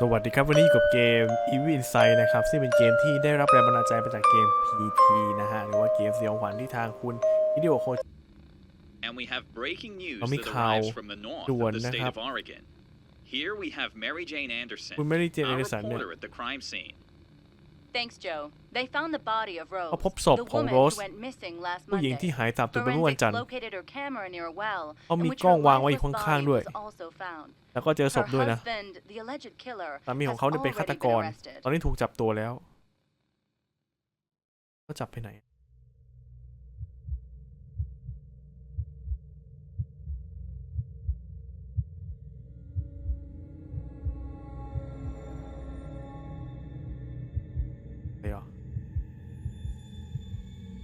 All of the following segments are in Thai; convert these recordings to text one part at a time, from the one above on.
สวัสดีครับ วันนี้อยู่กับเกม Evil Inside นะครับ ซึ่งเป็นเกมที่ได้รับแรงบันดาลใจมาจากเกม PT นะฮะ หรือว่าเกมสยองขวัญที่ทางคุณวิดีโอโค And we have breaking news เรามี that ข่าว arrives from the north ด่วน of the นะ state ครับ of Oregon. Here we have Mary Jane Anderson, คุณไม่ได้เจนเอ our เดสันเนี่ย reporter at the crime scene. Thanks, Joe. They found the body of Rose, เขาพบศพ the ของ woman โรส who went missing last ผู้หญิง Monday. ที่หายสาบสูญไปเมื่อวัน Forensics จันทร์ located her camera near a well, เขา in มี which กล้อง her วางไว้อยู่ lifeless ข้าง body ๆด้วย was also found. แล้วก็เจอศพ Her ด้วยนะ husband, the alleged killer, สามีของ has เขาเนี่ยเป็น already ฆาต been กร arrested. ตอนนี้ถูกจับตัวแล้ว ก็จับไปไหน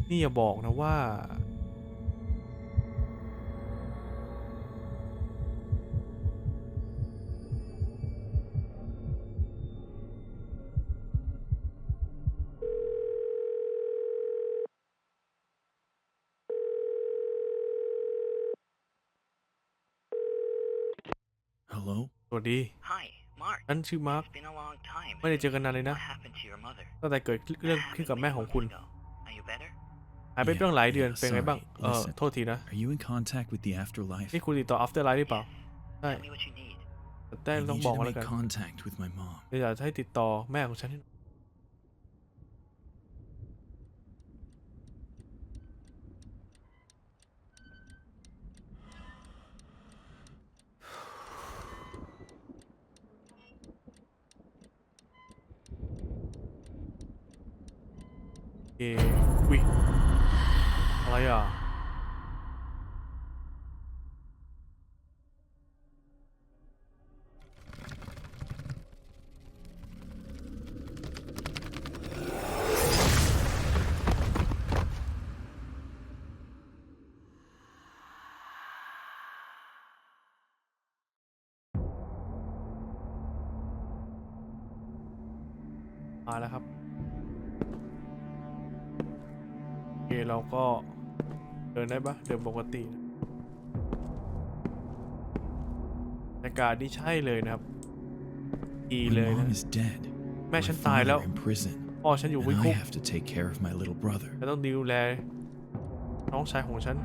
นี่อย่าบอกนะว่า Hello? สวัสดี Hi, Mark. ฉันชื่อมาร์ค It's been a long time. ไม่ได้เจอกันนานเลยนะ What happened to your mother? ตั้งแต่เกิดเรื่องขึ้นกับแม่ของคุณ Are you better? หายไปตั้งหลายเดือน Yeah, เป็นไงบ้าง sorry. เออ Listen. โทษทีนะ Are you in contact with the afterlife? นี่คุณติดต่อ after life หรือเปล่าใช่ Tell me what you need. แต่ I ต้อง need บอก you กัน to แล้ว make กัน contact with my mom. อยากจะให้ติดต่อแม่ของฉันให้หน่อยเอวิ อะไรอะ มาแล้วครับ โอเค เราก็ เดินได้ปะเดินปกตินะบรรยากาศนี่ใช่เลยนะครับดี My เลยนะ mom is dead. แม่ My ฉันตายแล้ว father in prison. พ่อฉันอยู่ And วิ I คุก have to take care of my little brother. ฉันต้องดูแลน้องชายของฉัน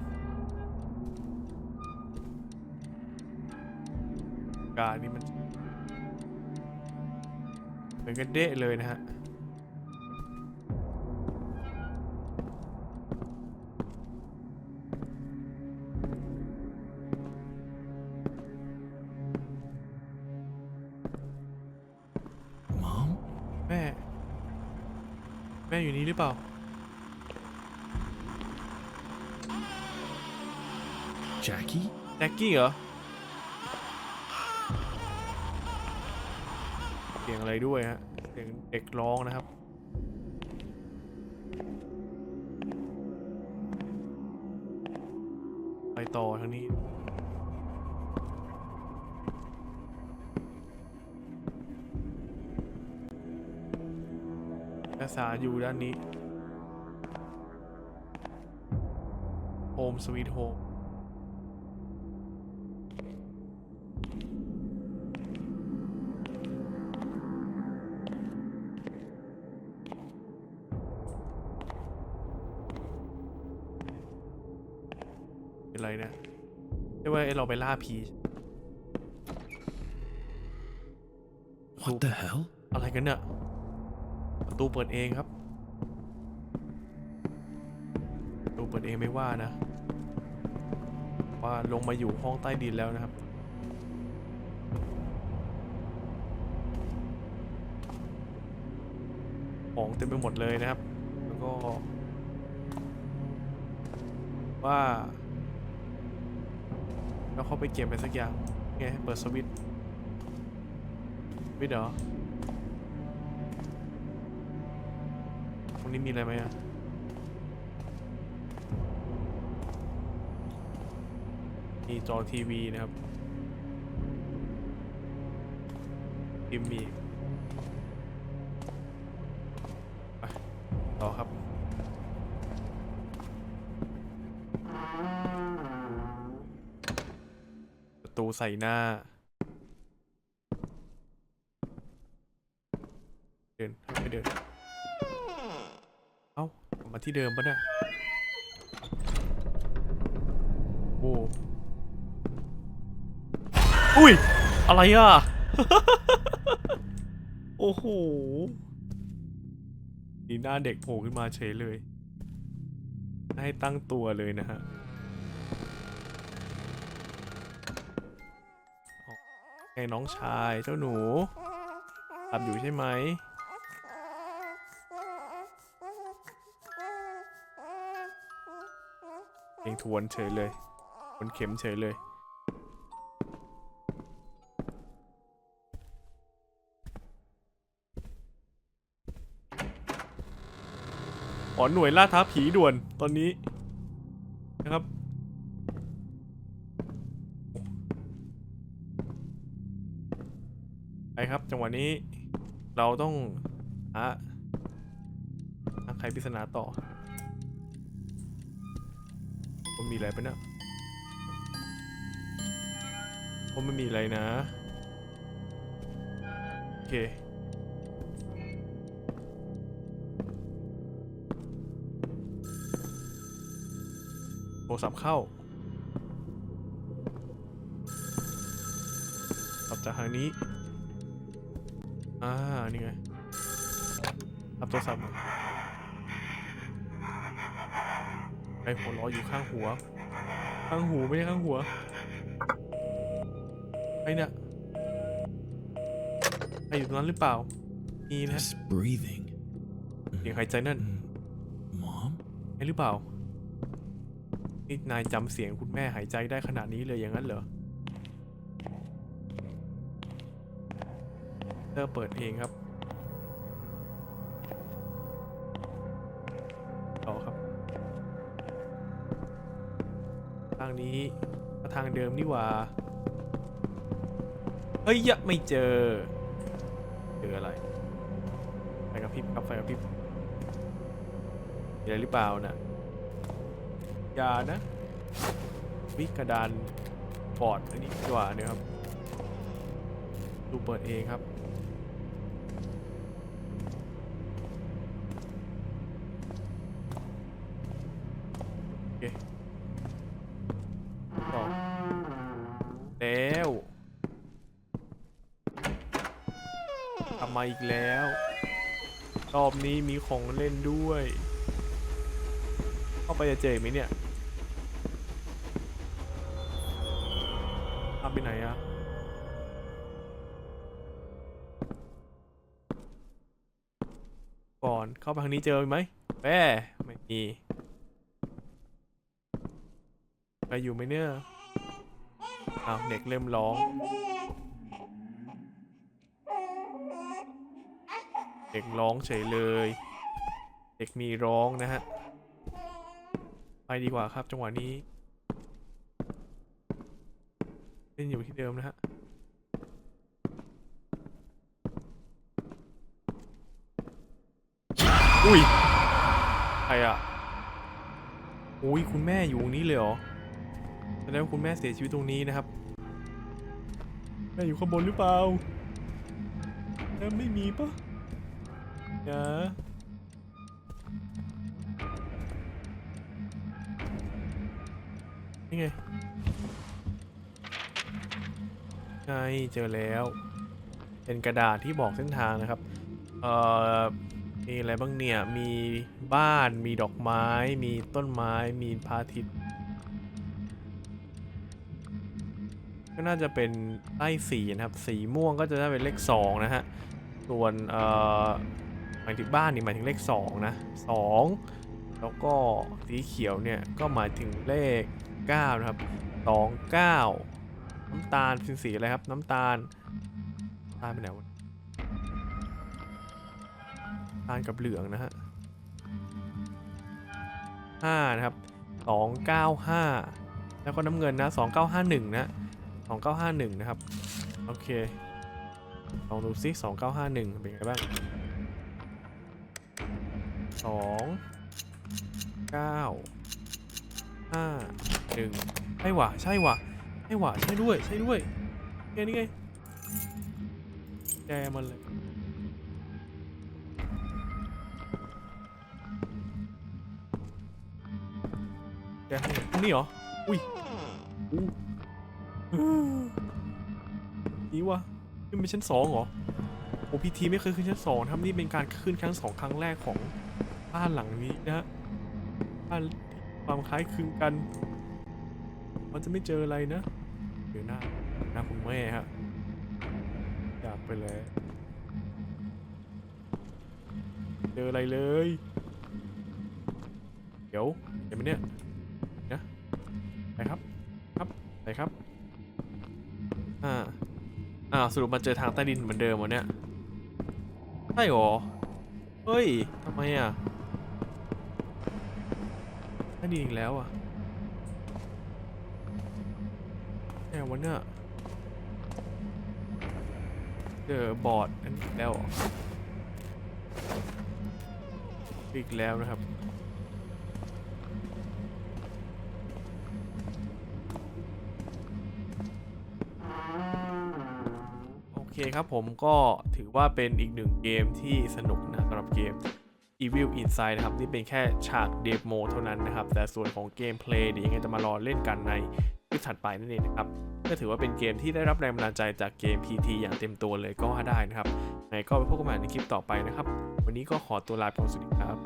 บรรยากาศนี่มันเหมือนกันเดะเลยนะฮะ แม่อยู่นี่หรือเปล่า Jackie? แจ็คกี้เหรอ เสียงอะไรด้วยฮะ เสียงเด็กร้องนะครับ ไปต่อทางนี้ เอกสารอยู่ด้านนี้โฮมสวีทโฮมเป็นไรเนี่ยใช่ว่าไอ้เราไปล่าผี What the hell? อะไรกันเนี่ย ประตูเปิดเองครับประตูเปิดเองไม่ว่านะ ว่าลงมาอยู่ห้องใต้ดินแล้วนะครับของเต็มไปหมดเลยนะครับ แล้วก็ ว่าแล้วเข้าไปเก็บไปสักอย่างไงเปิดสวิตช์วิตเหรอ รงนี้มีอะไรไหมอะมีจอทีวีนะครับพิมมีไปต่อครับ ประตูใส่หน้า เดินไม่เดิน เอ้ากลับ มาที่เดิมปะเนี่ยโอ้อุ้ย อะไรอะ โอ้โหนี่หน้าเด็กโผล่ขึ้นมาเฉยเลย ให้ตั้งตัวเลยนะฮะไงน้องชายเจ้าหนูหลับอยู่ใช่ไหม งทวนเฉยเลยทวนเข็มเฉยเลย ขอหน่วยล่าท้าผีด่วนตอนนี้นะครับไปครับจังหวะนี้เราต้องหาหาใครปริศนาต่อ ผมมีอะไรปะเนี่ยผมไม่มีอะไรนะ โอเค โทรศัพท์เข้าขับจากทางนี้ อ่า นี่ไงรับโทรศัพท์มา ไอหัวล้ออยู่ข้างหัว ข้างหูไม่ใช่ข้างหัวไอเนี่ยไออยู่ตรงนั้นหรือเปล่ามีนะ This breathing. เสียงหายใจนั่น Mom? ใช่หรือเปล่านี่นายจำเสียงคุณแม่หายใจได้ขนาดนี้เลยอย่างนั้นเหรอเตอร์เปิดเพลงครับางนี้ก็ทางเดิมนี่หว่า เฮ้ยยะไม่เจอ เจออะไร ไฟกระพริบครับไฟกระพริบมีอะไรหรือเปล่าน่ะยานะ วิกระดานบอดอันนี้ดีกว่าเนี่ยครับ ดูเปิดเองครับ มาอีกแล้ว รอบนี้มีของเล่นด้วย เข้าไปจะเจอไหมเนี่ยพาไปไหนอะก่อนเข้าไปทางนี้เจอไหมแม่ไม่มี ไปอยู่ไหมเนี่ยอ้าวเด็กเริ่มร้อง เด็กร้องเฉยเลย เด็กมีร้องนะฮะ ไปดีกว่าครับจังหวะนี้เล่นอยู่ที่เดิมนะฮะอุ้ยใครอะอุ้ยคุณแม่อยู่ตรงนี้เลยเหรอแสดงว่าคุณแม่เสียชีวิตตรงนี้นะครับ แม่อยู่ข้างบนหรือเปล่าแม่ไม่มีปะ อย่านี่ไงไงเจอแล้ว เป็นกระดาษที่บอกเส้นทางนะครับ เอ่อ มีอะไรบ้างเนี่ย มีบ้าน มีดอกไม้ มีต้นไม้ มีพระอาทิตย์ก็น่าจะเป็นไล่สีนะครับ สีม่วงก็จะได้เป็นเลขสองนะฮะ ส่วนเอ่อ หมายถึงบ้านนี่หมายถึงเลขสองนะสองแล้วก็สีเขียวเนี่ยก็หมายถึงเลข9นะครับ2 9 น้ำตาลเป็นสีอะไรครับน้ำตาลตาลไปไหนวะตาลกับเหลืองนะฮะ5นะครับ295 แล้วก็น้ำเงินนะ2951นะ2951นะครับโอเคลองดูซิ2951เป็นไงบ้าง สองเก้าห้าหนึ่งใช่ว่ะใช่ว่ะใช่ว่ะใช่ด้วยใช่ด้วยแกนี่ไงแกมันเลยแกนี่เหรอ อุ้ยนี่วะขึ้นไปชั้นสองเหรอโอพีทีไม่เคยขึ้นชั้นสองทำนี่เป็นการขึ้นครั้งสองครั้งแรกของ บ้านหลังนี้นะบ้านความคล้ายคลึงกัน มันจะไม่เจออะไรนะ เดี๋ยวหน้าหน้าคุณแม่ฮะอยากไปเลยเจออะไรเลย เดี๋ยวเห็นไหมเนี่ยนะไปครับ ครับไปครับ อ่า อ่าสรุปมาเจอทางใต้ดินเหมือนเดิมวะเนี่ย ใช่หรอ เฮ้ยทำไมอะ นอีกแล้วอะแอบวันเนี่ยเจอบอร์ดอันนี้อีกแล้วออีกแล้วนะครับโอเคครับผมก็ถือว่าเป็นอีกหนึ่งเกมที่สนุกนะสำหรับเกม Evil Inside นะครับ นี่เป็นแค่ฉากเดโมเท่านั้นนะครับ แต่ส่วนของเกมเพลย์เดี๋ยวยังไงจะมารอเล่นกันในคลิปถัดไปนั่นเองนะครับก็ถือว่าเป็นเกมที่ได้รับแรงบันดาลใจจากเกม PT อย่างเต็มตัวเลยก็ว่าได้นะครับไหนก็ไปพบกันใหม่ในคลิปต่อไปนะครับ วันนี้ก็ขอตัวลาไปก่อนสวัสดีครับ